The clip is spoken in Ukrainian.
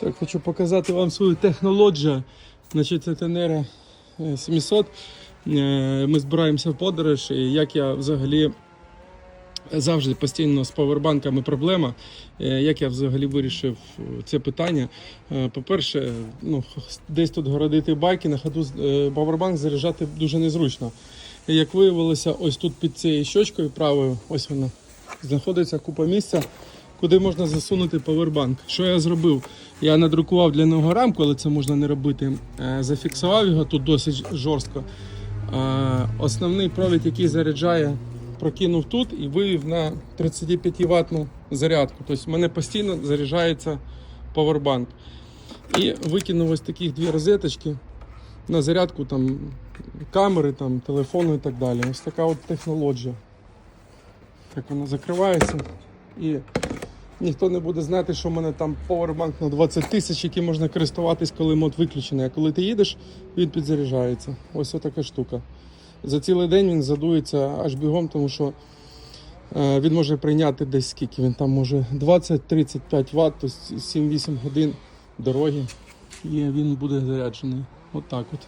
Так, хочу показати вам свою технологію. Значить, це е, 700. Е, Ми збираємося в подорож, і як я взагалі завжди постійно з павербанками проблема. Е, Як я взагалі вирішив е, це питання? Е, По-перше, ну, десь тут городити байки, на ходу е, павербанк заряджати дуже незручно. Як виявилося, ось тут під цією щочкою правою, ось вона, знаходиться купа місця, куди можна засунути павербанк. Що я зробив? Я надрукував для нього рамку, але це можна не робити. Е, Зафіксував його тут досить жорстко. Е, Основний провід, який заряджає, прокинув тут і вивів на 35 ваттну зарядку. Тобто в мене постійно заряджається павербанк. І викинув ось таких дві розеточки на зарядку там, камери, там, телефону і так далі. Ось така от технологія. Так вона закривається. І ніхто не буде знати, що в мене там повербанк на 20 тисяч, яким можна користуватись, коли мод виключений. А коли ти їдеш, він підзаряджається. Ось така штука. За цілий день він задується аж бігом, тому що е, він може прийняти десь скільки. Він там може 20-35 Вт, тобто 7-8 годин дороги. І він буде заряджений. От так от.